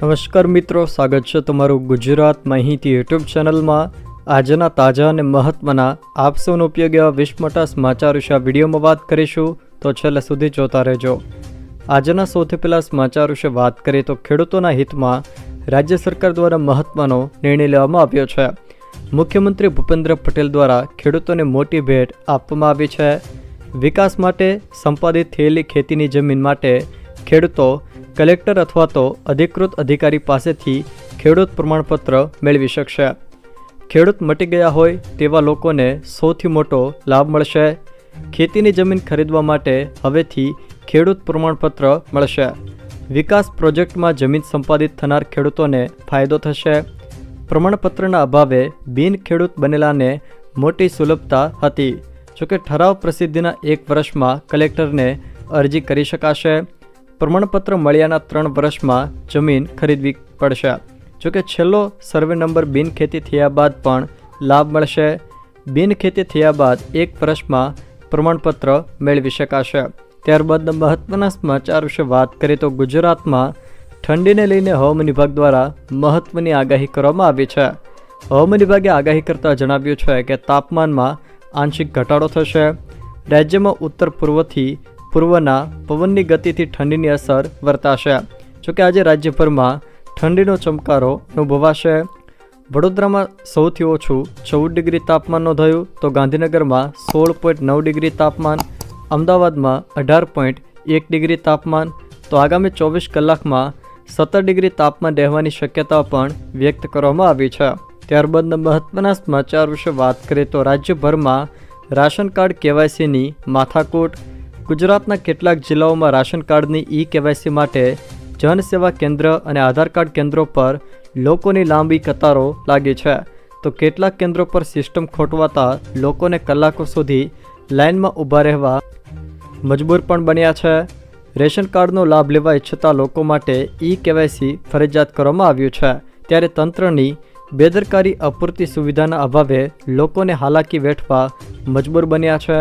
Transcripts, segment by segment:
નમસ્કાર મિત્રો, સ્વાગત છે તમારું ગુજરાત માહિતી યુટ્યુબ ચેનલમાં. આજના તાજા અને મહત્વના આપસોનો ઉપયોગ એવા વિશ્વ મોટા સમાચાર વિશે આ વિડીયોમાં વાત કરીશું, તો છેલ્લે સુધી જોતા રહેજો. આજના સૌથી પહેલાં સમાચાર વિશે વાત કરીએ તો ખેડૂતોના હિતમાં રાજ્ય સરકાર દ્વારા મહત્વનો નિર્ણય લેવામાં આવ્યો છે. મુખ્યમંત્રી ભૂપેન્દ્ર પટેલ દ્વારા ખેડૂતોને મોટી ભેટ આપવામાં આવી છે. વિકાસ માટે સંપાદિત થયેલી ખેતીની જમીન માટે ખેડૂતો કલેક્ટર અથવા તો અધિકૃત અધિકારી પાસેથી ખેડૂત પ્રમાણપત્ર મેળવી શકશે. ખેડૂત મટી ગયા હોય તેવા લોકોને સૌથી મોટો લાભ મળશે. ખેતીની જમીન ખરીદવા માટે હવેથી ખેડૂત પ્રમાણપત્ર મળશે. વિકાસ પ્રોજેક્ટમાં જમીન સંપાદિત થનાર ખેડૂતોને ફાયદો થશે. પ્રમાણપત્રના અભાવે બિન ખેડૂત બનેલાને મોટી સુલભતા હતી. જોકે ઠરાવ પ્રસિદ્ધિના એક વર્ષમાં કલેક્ટરને અરજી કરી શકાશે. પ્રમાણપત્ર મળ્યાના ત્રણ વર્ષમાં જમીન ખરીદવી પડશે. જોકે છેલ્લો સર્વે નંબર બિનખેતી થયા બાદ પણ લાભ મળશે. બિનખેતી થયા બાદ એક વર્ષમાં પ્રમાણપત્ર મેળવી શકાશે. ત્યારબાદ મહત્વના સમાચાર વિશે વાત કરીએ તો ગુજરાતમાં ઠંડીને લઈને હવામાન વિભાગ દ્વારા મહત્વની આગાહી કરવામાં આવી છે. હવામાન વિભાગે આગાહી કરતાં જણાવ્યું છે કે તાપમાનમાં આંશિક ઘટાડો થશે. રાજ્યમાં ઉત્તર પૂર્વથી પૂર્વના પવનની ગતિથી ઠંડીની અસર વર્તાશે. જોકે આજે રાજ્યભરમાં ઠંડીનો ચમકારો અનુભવાશે. વડોદરામાં સૌથી ઓછું ચૌદ ડિગ્રી તાપમાન નોંધાયું તો ગાંધીનગરમાં સોળ પોઈન્ટ નવ ડિગ્રી તાપમાન, અમદાવાદમાં અઢાર પોઈન્ટ એક ડિગ્રી તાપમાન, તો આગામી ચોવીસ કલાકમાં સત્તર ડિગ્રી તાપમાન રહેવાની શક્યતા પણ વ્યક્ત કરવામાં આવી છે. ત્યારબાદ મહત્વના સમાચાર વિશે વાત કરીએ તો રાજ્યભરમાં રાશન કાર્ડ કેવાયસીની માથાકૂટ ગુજરાતના કેટલાક જિલ્લાઓમાં રાશન કાર્ડની ઈ કેવાયસી માટે જનસેવા કેન્દ્ર અને આધાર કાર્ડ કેન્દ્રો પર લોકોની લાંબી કતારો લાગી છે. તો કેટલાક કેન્દ્રો પર સિસ્ટમ ખોટવાતા લોકોને કલાકો સુધી લાઇનમાં ઊભા રહેવા મજબૂર પણ બન્યા છે. રેશન કાર્ડનો લાભ લેવા ઈચ્છતા લોકો માટે ઈ કેવાયસી ફરજિયાત કરવામાં આવ્યું છે. ત્યારે તંત્રની બેદરકારી, અપૂરતી સુવિધાના અભાવે લોકોને હાલાકી વેઠવા મજબૂર બન્યા છે.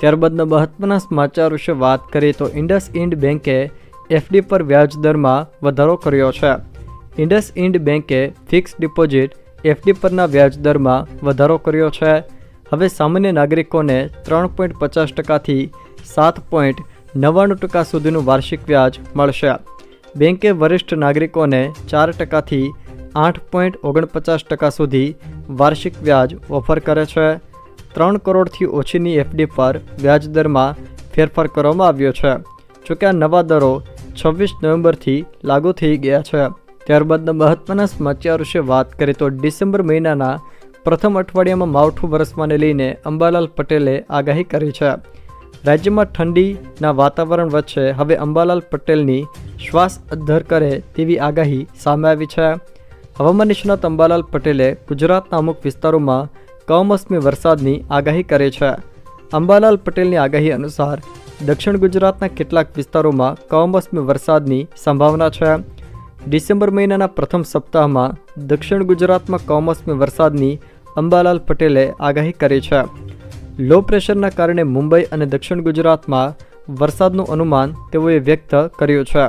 ત્યારબાદના મહત્વના સમાચાર વિશે વાત કરીએ તો ઇન્ડસ ઇન્ડ બેન્કે એફડી પર વ્યાજ દરમાં વધારો કર્યો છે. ઇન્ડસ ઇન્ડ બેન્કે ફિક્સ ડિપોઝિટ એફડી પરના વ્યાજ દરમાં વધારો કર્યો છે. હવે સામાન્ય નાગરિકોને ત્રણ પોઈન્ટ પચાસ ટકાથી સાત પોઈન્ટ નવ્વાણું ટકા સુધીનું વાર્ષિક વ્યાજ મળશે. બેન્કે વરિષ્ઠ નાગરિકોને ચાર ટકાથી આઠ પોઈન્ટ ઓગણપચાસ ટકા સુધી વાર્ષિક વ્યાજ ઓફર કરે છે. ત્રણ કરોડથી ઓછીની એફડી પર વ્યાજદરમાં ફેરફાર કરવામાં આવ્યો છે જોકે આ નવા દરો છવ્વીસ નવેમ્બરથી લાગુ થઈ ગયા છે. ત્યારબાદના મહત્વના સમાચાર વિશે વાત કરીએ તો ડિસેમ્બર મહિનાના પ્રથમ અઠવાડિયામાં માવઠું વરસવાને લઈને અંબાલાલ પટેલે આગાહી કરી છે. રાજ્યમાં ઠંડીના વાતાવરણ વચ્ચે હવે અંબાલાલ પટેલની શ્વાસ અદ્ધર કરે તેવી આગાહી સામે આવી છે. હવામાન નિષ્ણાત અંબાલાલ પટેલે ગુજરાતના અમુક વિસ્તારોમાં કમોસમી વરસાદની આગાહી કરે છે. અંબાલાલ પટેલની આગાહી અનુસાર, દક્ષિણ ગુજરાતના કેટલાક વિસ્તારોમાં કમોસમી વરસાદની સંભાવના છે. ડિસેમ્બર મહિનાના પ્રથમ સપ્તાહમાં દક્ષિણ ગુજરાતમાં કમોસમી વરસાદની અંબાલાલ પટેલે આગાહી કરી છે. લો પ્રેશરના કારણે મુંબઈ અને દક્ષિણ ગુજરાતમાં વરસાદનું અનુમાન તેઓએ વ્યક્ત કર્યું છે.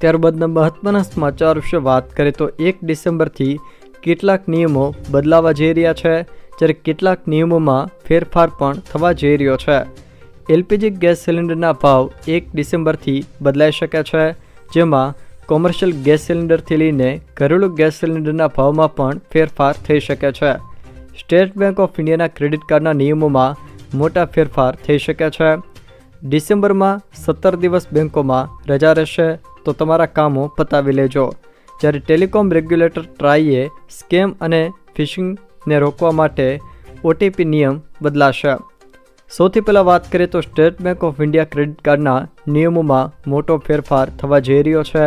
ત્યારબાદના મહત્વના સમાચાર વિશે વાત કરીએ તો એક ડિસેમ્બરથી કેટલાક નિયમો બદલાવા જઈ રહ્યા છે. જ્યારે કેટલાક નિયમોમાં ફેરફાર પણ થવા જઈ રહ્યો છે. એલપીજી ગેસ સિલિન્ડરના ભાવ એક ડિસેમ્બરથી બદલાઈ શકે છે, જેમાં કોમર્શિયલ ગેસ સિલિન્ડરથી લઈને ઘરેલું ગેસ સિલિન્ડરના ભાવમાં પણ ફેરફાર થઈ શકે છે. સ્ટેટ બેંક ઓફ ઇન્ડિયાના ક્રેડિટ કાર્ડના નિયમોમાં મોટા ફેરફાર થઈ શકે છે. ડિસેમ્બરમાં સત્તર દિવસ બેંકોમાં રજા રહેશે, તો તમારા કામો પતાવી લેજો. જ્યારે ટેલિકોમ રેગ્યુલેટર ટ્રાઈએ સ્કેમ અને ફિશિંગને રોકવા માટે ઓટીપી નિયમ બદલાશે. સૌથી પહેલાં વાત કરીએ તો state bank of India credit કાર્ડના નિયમોમાં મોટો ફેરફાર થવા જઈ રહ્યો છે.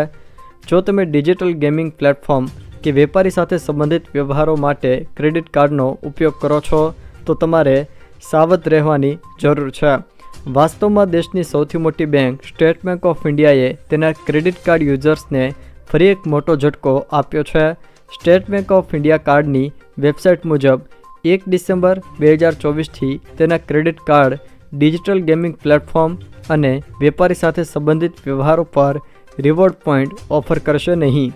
જો તમે ડિજિટલ ગેમિંગ પ્લેટફોર્મ કે વેપારી સાથે સંબંધિત વ્યવહારો માટે ક્રેડિટ કાર્ડનો ઉપયોગ કરો છો, તો તમારે સાવધ રહેવાની જરૂર છે. વાસ્તવમાં દેશની સૌથી મોટી બેંક સ્ટેટ બેંક ઓફ ઇન્ડિયાએ તેના ક્રેડિટ કાર્ડ યુઝર્સને ફરી એક મોટો ઝટકો આપ્યો છે. સ્ટેટ બેંક ઓફ ઇન્ડિયા કાર્ડની વેબસાઇટ મુજબ, એક ડિસેમ્બર બે હજાર ચોવીસથી તેના credit card, digital gaming platform અને વેપારી સાથે સંબંધિત વ્યવહારો પર રિવોર્ડ પોઈન્ટ ઓફર કરશે નહીં.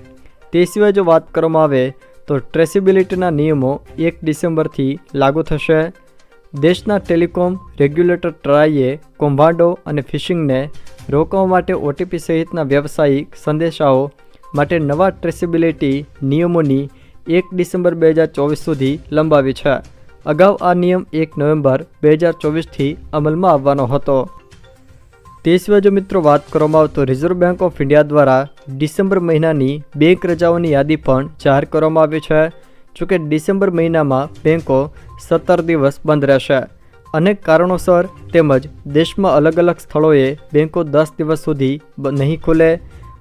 તે સિવાય જો વાત કરવામાં આવે, તો ટ્રેસિબિલિટીના નિયમો એક ડિસેમ્બરથી લાગુ થશે. દેશના ટેલિકોમ રેગ્યુલેટર ટ્રાઈએ કૌભાંડો અને ફિશિંગને રોકવા માટે ઓટીપી સહિતના વ્યવસાયિક સંદેશાઓ માટે નવા ટ્રેસિબિલિટી નિયમોની એક ડિસેમ્બર બે હજાર ચોવીસ સુધી લંબાવી છે. અગાઉ આ નિયમ એક નવેમ્બર બે હજાર ચોવીસથી અમલમાં આવવાનો હતો. તે સિવાય જો મિત્રો વાત કરવામાં આવતો રિઝર્વ બેંક ઓફ ઇન્ડિયા દ્વારા ડિસેમ્બર મહિનાની બેંક રજાઓની યાદી પણ જાહેર કરવામાં આવી છે. જોકે ડિસેમ્બર મહિનામાં બેંકો સત્તર દિવસ બંધ રહેશે. અનેક કારણોસર તેમજ દેશમાં અલગ અલગ સ્થળોએ બેંકો દસ દિવસ સુધી નહીં ખુલે.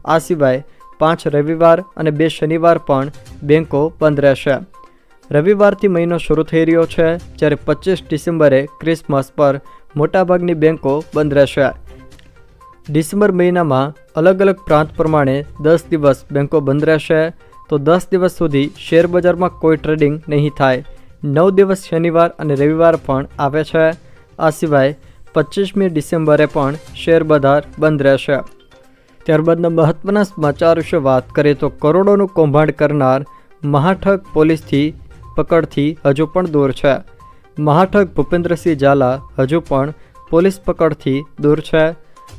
આ સિવાય પાંચ રવિવાર અને બે શનિવાર પણ બેન્કો બંધ રહેશે. રવિવારથી મહિનો શરૂ થઈ રહ્યો છે, જ્યારે પચીસ ડિસેમ્બરે ક્રિસમસ પર મોટાભાગની બેન્કો બંધ રહેશે. ડિસેમ્બર મહિનામાં અલગ અલગ પ્રાંત પ્રમાણે દસ દિવસ બેન્કો બંધ રહેશે, તો દસ દિવસ સુધી શેરબજારમાં કોઈ ટ્રેડિંગ નહીં થાય. નવ દિવસ શનિવાર અને રવિવાર પણ આવે છે, આ સિવાય પચીસમી ડિસેમ્બરે પણ શેર બજાર બંધ રહેશે. ત્યારબાદના મહત્વના સમાચાર વિશે વાત કરીએ તો કરોડોનું કૌભાંડ કરનાર મહાઠગ પોલીસથી પકડથી હજુ પણ દૂર છે. મહાઠગ ભૂપેન્દ્રસિંહ ઝાલા હજુ પણ પોલીસ પકડથી દૂર છે.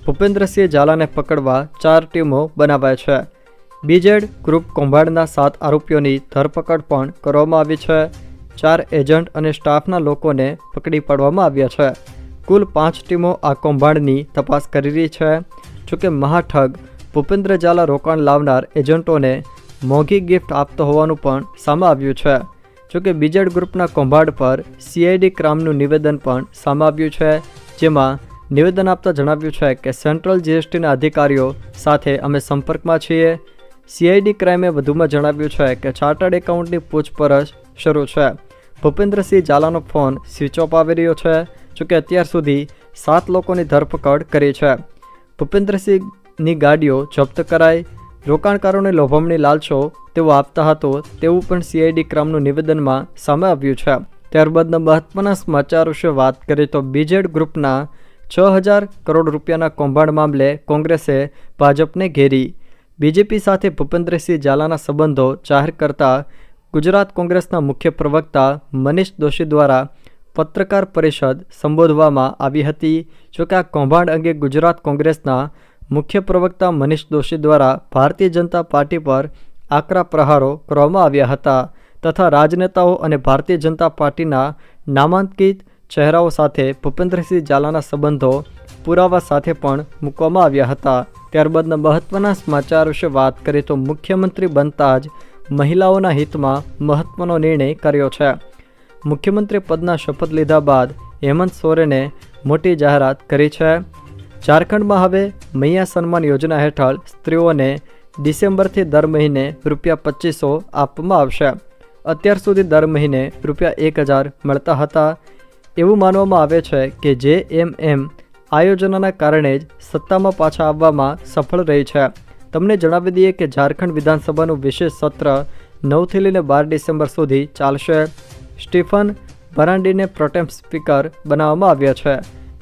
ભૂપેન્દ્રસિંહ ઝાલાને પકડવા ચાર ટીમો બનાવાય છે. બીજેડ ગ્રુપ કૌભાંડના સાત આરોપીઓની ધરપકડ પણ કરવામાં આવી છે. ચાર એજન્ટ અને સ્ટાફના લોકોને પકડી પાડવામાં આવ્યા છે. કુલ પાંચ ટીમો આ કૌભાંડની તપાસ કરી રહી છે. જોકે મહાઠગ ભૂપેન્દ્ર ઝાલા રોકાણ લાવનાર એજન્ટોને મોંઘી ગિફ્ટ આપતો હોવાનું પણ સામે આવ્યું છે. જોકે બીજેડ ગ્રુપના કૌભાંડ પર સીઆઈડી ક્રાઇમનું નિવેદન પણ સામે આવ્યું છે, જેમાં નિવેદન આપતા જણાવ્યું છે કે સેન્ટ્રલ જીએસટીના અધિકારીઓ સાથે અમે સંપર્કમાં છીએ. સીઆઈડી ક્રાઇમે વધુમાં જણાવ્યું છે કે ચાર્ટર્ડ એકાઉન્ટની પૂછપરછ શરૂ છે. ભૂપેન્દ્રસિંહ ઝાલાનો ફોન સ્વિચ ઓફ આવી રહ્યો છે, જોકે અત્યાર સુધી સાત લોકોની ધરપકડ કરી છે. ભૂપેન્દ્રસિંહની ગાડીઓ જપ્ત કરાઈ. રોકાણકારોને લોભામણી લાલચો તેઓ આપતા હતો, તેવું પણ સીઆઈડી ક્રમનું નિવેદનમાં સામે આવ્યું છે. ત્યારબાદના મહત્વના સમાચાર વિશે વાત કરીએ તો બીજેડ ગ્રુપના છ હજાર કરોડ રૂપિયાના કૌભાંડ મામલે કોંગ્રેસે ભાજપને ઘેરી. બીજેપી સાથે ભૂપેન્દ્રસિંહ ઝાલાના સંબંધો જાહેર કરતા ગુજરાત કોંગ્રેસના મુખ્ય પ્રવક્તા મનીષ દોશી દ્વારા પત્રકાર પરિષદ સંબોધવામાં આવી હતી જોકે આ કૌભાંડ અંગે ગુજરાત કોંગ્રેસના મુખ્ય પ્રવક્તા મનીષ દોશી દ્વારા ભારતીય જનતા પાર્ટી પર આકરા પ્રહારો કરવામાં આવ્યા હતા તથા રાજનેતાઓ અને ભારતીય જનતા પાર્ટીના નામાંકિત ચહેરાઓ સાથે ભૂપેન્દ્રસિંહ ઝાલાના સંબંધો પુરાવા સાથે પણ મૂકવામાં આવ્યા હતા. ત્યારબાદના મહત્ત્વના સમાચાર વિશે વાત કરીએ તો મુખ્યમંત્રી બનતા જ મહિલાઓના હિતમાં મહત્ત્વનો નિર્ણય કર્યો છે. મુખ્યમંત્રી પદના શપથ લીધા બાદ હેમંત સોરેને મોટી જાહેરાત કરી છે. ઝારખંડમાં હવે મૈયા સન્માન યોજના હેઠળ સ્ત્રીઓને ડિસેમ્બરથી દર મહિને રૂપિયા પચીસો આપવામાં આવશે. અત્યાર સુધી દર મહિને રૂપિયા એક હજાર મળતા હતા. એવું માનવામાં આવે છે કે જે એમ એમ આ યોજનાના કારણે જ સત્તામાં પાછા આવવામાં સફળ રહી છે. તમને જણાવી દઈએ કે ઝારખંડ વિધાનસભાનું વિશેષ સત્ર નવથી લઈને બાર ડિસેમ્બર સુધી ચાલશે. સ્ટીફન બરાંડીને પ્રોટેમ સ્પીકર બનાવવામાં આવ્યા છે,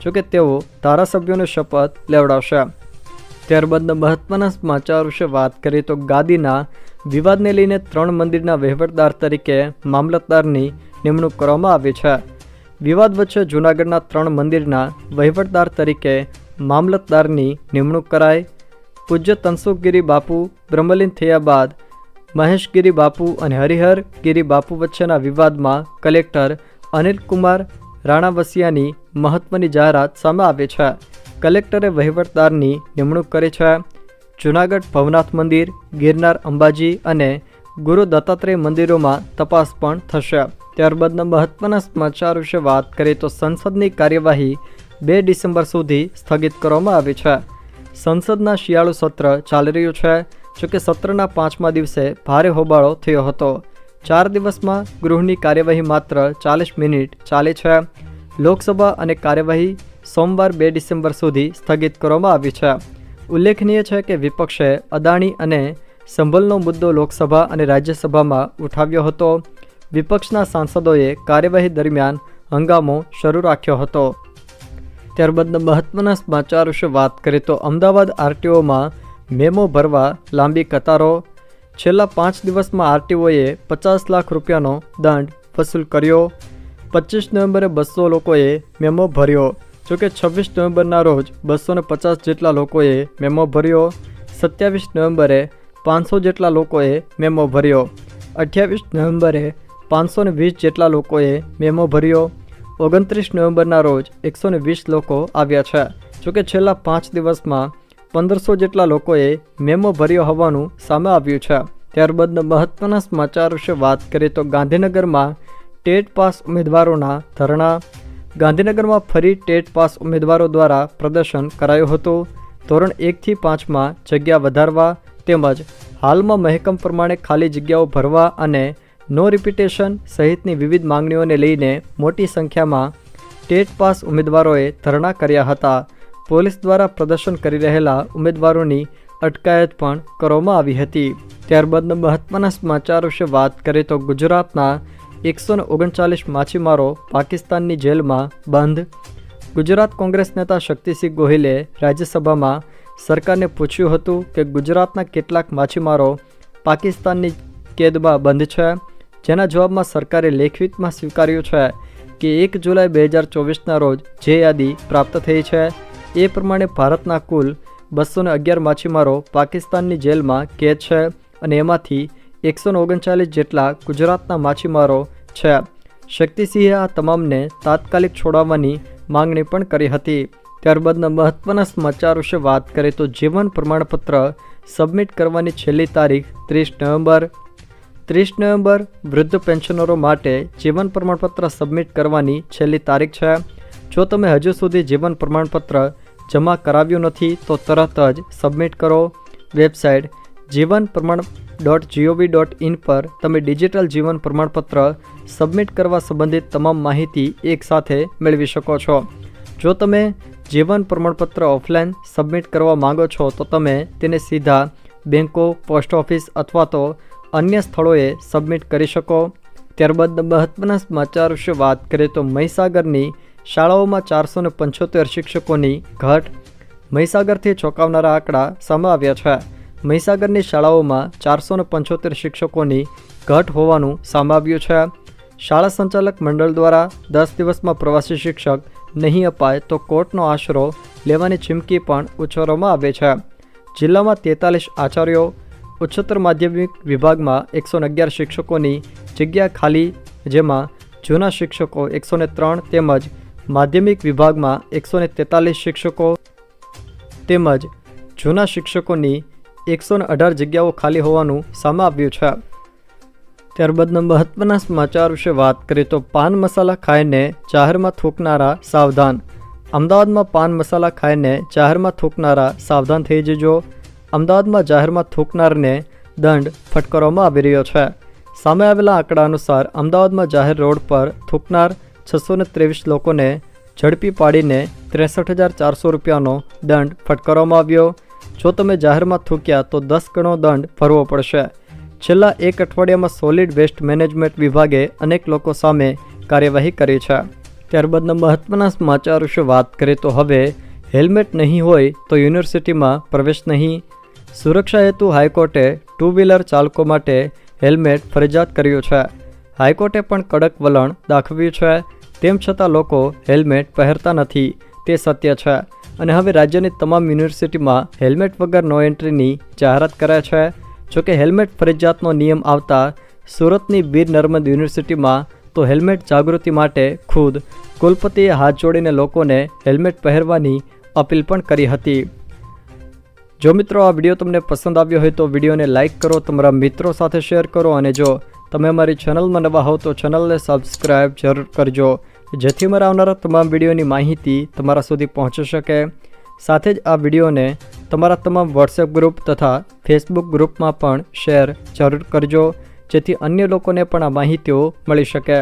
જોકે તેઓ ધારાસભ્યોને શપથ લેવડાવશે. ત્યારબાદના મહત્વના સમાચાર વિશે વાત કરીએ તો ગાદીના વિવાદને લઈને ત્રણ મંદિરના વહીવટદાર તરીકે મામલતદારની નિમણૂક કરવામાં આવી છે. વિવાદ વચ્ચે જૂનાગઢના ત્રણ મંદિરના વહીવટદાર તરીકે મામલતદારની નિમણૂક કરાઈ. પૂજ્ય તનસુખગીરી બાપુ બ્રહ્મલીન થયા બાદ મહેશગીરી બાપુ અને હરિહર ગીરી બાપુ વચ્ચેના વિવાદમાં કલેક્ટર અનિલ કુમાર રાણાવસિયાની મહત્વની જાહેરાત સામે આવી છે. કલેક્ટરે વહીવટદારની નિમણૂક કરી છે. જૂનાગઢ ભવનાથ મંદિર, ગિરનાર અંબાજી અને ગુરુ દત્તાત્રેય મંદિરોમાં તપાસ પણ થશે. ત્યારબાદના મહત્વના સમાચાર વિશે વાત કરીએ તો સંસદની કાર્યવાહી બે ડિસેમ્બર સુધી સ્થગિત કરવામાં આવી છે. સંસદના શિયાળુ સત્ર ચાલી રહ્યું છે. જોકે સત્રના પાંચમા દિવસે ભારે હોબાળો થયો હતો. ચાર દિવસમાં ગૃહની કાર્યવાહી માત્ર ચાલીસ મિનિટ ચાલે છે. લોકસભા અને કાર્યવાહી સોમવાર બે ડિસેમ્બર સુધી સ્થગિત કરવામાં આવી છે. ઉલ્લેખનીય છે કે વિપક્ષે અદાણી અને સંભલનો મુદ્દો લોકસભા અને રાજ્યસભામાં ઉઠાવ્યો હતો. વિપક્ષના સાંસદોએ કાર્યવાહી દરમિયાન હંગામો શરૂ રાખ્યો હતો. ત્યારબાદના મહત્વના સમાચાર વિશે વાત કરીએ તો અમદાવાદ આરટીઓમાં મેમો ભરવા લાંબી કતારો, છેલ્લા પાંચ દિવસમાં આરટીઓએ પચાસ લાખ રૂપિયાનો દંડ વસૂલ કર્યો. પચીસ નવેમ્બરે બસો લોકોએ મેમો ભર્યો. જોકે છવ્વીસ નવેમ્બરના રોજ બસોને પચાસ જેટલા લોકોએ મેમો ભર્યો. સત્યાવીસ નવેમ્બરે પાંચસો જેટલા લોકોએ મેમો ભર્યો. અઠ્યાવીસ નવેમ્બરે પાંચસો ને વીસ જેટલા લોકોએ મેમો ભર્યો. ઓગણત્રીસ નવેમ્બરના રોજ એકસો વીસ લોકો આવ્યા છે. જોકે છેલ્લા પાંચ દિવસમાં પંદરસો જેટલા લોકોએ મેમો ભર્યો હોવાનું સામે આવ્યું છે. ત્યારબાદના મહત્વના સમાચાર વિશે વાત કરીએ તો ગાંધીનગરમાં ટેટ પાસ ઉમેદવારોના ધરણા. ગાંધીનગરમાં ફરી ટેટ પાસ ઉમેદવારો દ્વારા પ્રદર્શન કરાયું હતું. ધોરણ એકથી પાંચમાં જગ્યા વધારવા તેમજ હાલમાં મહેકમ પ્રમાણે ખાલી જગ્યાઓ ભરવા અને નો રિપિટેશન સહિતની વિવિધ માંગણીઓને લઈને મોટી સંખ્યામાં ટેટ પાસ ઉમેદવારોએ ધરણા કર્યા હતા. પોલીસ દ્વારા પ્રદર્શન કરી રહેલા ઉમેદવારોની અટકાયત પણ કરવામાં આવી હતી. ત્યારબાદના મહત્વના સમાચાર વિશે વાત કરીએ તો ગુજરાતના એકસો ઓગણચાલીસ માછીમારો પાકિસ્તાનની જેલમાં બંધ. ગુજરાત કોંગ્રેસ નેતા શક્તિસિંહ ગોહિલે રાજ્યસભામાં સરકારને પૂછ્યું હતું કે ગુજરાતના કેટલાક માછીમારો પાકિસ્તાનની કેદમાં બંધ છે? જેના જવાબમાં સરકારે લેખિતમાં સ્વીકાર્યું છે કે એક જુલાઈ બે હજાર ચોવીસના રોજ જે યાદી પ્રાપ્ત થઈ છે એ પ્રમાણે ભારતના કુલ બસો અગિયાર માછીમારો પાકિસ્તાનની જેલમાં કેદ છે અને એમાંથી એકસો ઓગણચાલીસ જેટલા ગુજરાતના માછીમારો છે. શક્તિસિંહે આ તમામને તાત્કાલિક છોડાવવાની માંગણી પણ કરી હતી. ત્યારબાદના મહત્વના સમાચાર વિશે વાત કરીએ તો જીવન પ્રમાણપત્ર સબમિટ કરવાની છેલ્લી તારીખ ત્રીસ નવેમ્બર. ત્રીસ નવેમ્બર વૃદ્ધ પેન્શનરો માટે જીવન પ્રમાણપત્ર સબમિટ કરવાની છેલ્લી તારીખ છે. જો તમે હજુ સુધી જીવન પ્રમાણપત્ર જમા કરાવ્યું નથી, તો તરત જ સબમિટ કરો વેબસાઇટ જીવન પ્રમાણ ડોટ જીઓવી ડોટ ઇન પર તમે ડિજિટલ જીવન પ્રમાણપત્ર સબમિટ કરવા સંબંધિત તમામ માહિતી એકસાથે મેળવી શકો છો. જો તમે જીવન પ્રમાણપત્ર ઓફલાઈન સબમિટ કરવા માંગો છો, તો તમે તેને સીધા બેંકો, પોસ્ટ ઓફિસ અથવા તો અન્ય સ્થળોએ સબમિટ કરી શકો. ત્યારબાદ મહત્વના સમાચાર વિશે વાત કરીએ તો મહીસાગરની શાળાઓમાં ચારસો ને પંચોતેર શિક્ષકોની ઘટ મહીસાગરથી ચોંકાવનારા આંકડા સામે આવ્યા છે. મહીસાગરની શાળાઓમાં ચારસો ને પંચોતેર શિક્ષકોની ઘટ હોવાનું સામે છે. શાળા સંચાલક મંડળ દ્વારા દસ દિવસમાં પ્રવાસી શિક્ષક નહીં અપાય તો કોર્ટનો આશરો લેવાની ચીમકી પણ ઉચ્ચારવામાં આવે છે. જિલ્લામાં તેતાલીસ આચાર્યો, ઉચ્ચતર માધ્યમિક વિભાગમાં એકસો અગિયાર શિક્ષકોની જગ્યા ખાલી, જેમાં જૂના શિક્ષકો એકસો ત્રણ તેમજ માધ્યમિક વિભાગમાં એકસો તેતાલીસ શિક્ષકો તેમજ જૂના શિક્ષકોની એકસો અઢાર જગ્યાઓ ખાલી હોવાનું સામે આવ્યું છે. ત્યારબાદના મહત્વના સમાચાર વિશે વાત કરીએ તો પાન મસાલા ખાઈને જાહેરમાં થૂકનારા સાવધાન. અમદાવાદમાં પાન મસાલા ખાઈને જાહેરમાં થૂકનારા સાવધાન થઈ જજો. અમદાવાદમાં જાહેરમાં થૂકનારને દંડ ફટકારવામાં આવી રહ્યો છે. સામે આવેલા આંકડા અનુસાર અમદાવાદમાં જાહેર રોડ પર થૂકનાર છસો ત્રેવીસ લોકોને ઝડપી પાડીને ત્રેસઠ હજાર ચારસો રૂપિયાનો દંડ ફટકારવામાં આવ્યો. જો તમે જાહેરમાં થૂક્યા તો દસ ગણો દંડ ભરવો પડશે. છેલ્લા એક અઠવાડિયામાં સોલિડ વેસ્ટ મેનેજમેન્ટ વિભાગે અનેક લોકો સામે કાર્યવાહી કરી છે. ત્યારબાદના મહત્વના સમાચાર વિશે વાત કરીએ તો હવે હેલ્મેટ નહીં હોય તો યુનિવર્સિટીમાં પ્રવેશ નહીં. સુરક્ષા હેતુ હાઈકોર્ટે ટુ વ્હીલર ચાલકો માટે હેલ્મેટ ફરજિયાત કર્યું છે. હાઈકોર્ટે પણ કડક વલણ દાખવ્યું છે. તેમ છતાં લોકો હેલ્મેટ પહેરતા નથી, તે સત્ય છે. અને હવે રાજ્યની તમામ યુનિવર્સિટીમાં હેલ્મેટ વગર નો એન્ટ્રીની જાહેરાત કરે છે. જોકે હેલ્મેટ ફરજિયાતનો નિયમ આવતા સુરતની વીર નર્મદ યુનિવર્સિટીમાં તો હેલ્મેટ જાગૃતિ માટે ખુદ કુલપતિએ હાથ જોડીને લોકોને હેલ્મેટ પહેરવાની અપીલ પણ કરી હતી. જો મિત્રો આ વીડિયો તમને પસંદ આવ્યો હોય તો વિડીયોને લાઇક કરો, તમારા મિત્રો સાથે શેર કરો અને જો તમે અમારી ચેનલમાં નવા હો તો ચેનલને સબસ્ક્રાઈબ જરૂર કરજો, જેથી મારા આવનારા તમામ વિડીયોની માહિતી તમારા સુધી પહોંચી શકે. સાથે જ આ વિડીયોને તમારા તમામ વોટ્સએપ ગ્રુપ તથા ફેસબુક ગ્રુપમાં પણ શેર જરૂર કરજો, જેથી અન્ય લોકોને પણ આ માહિતીઓ મળી શકે.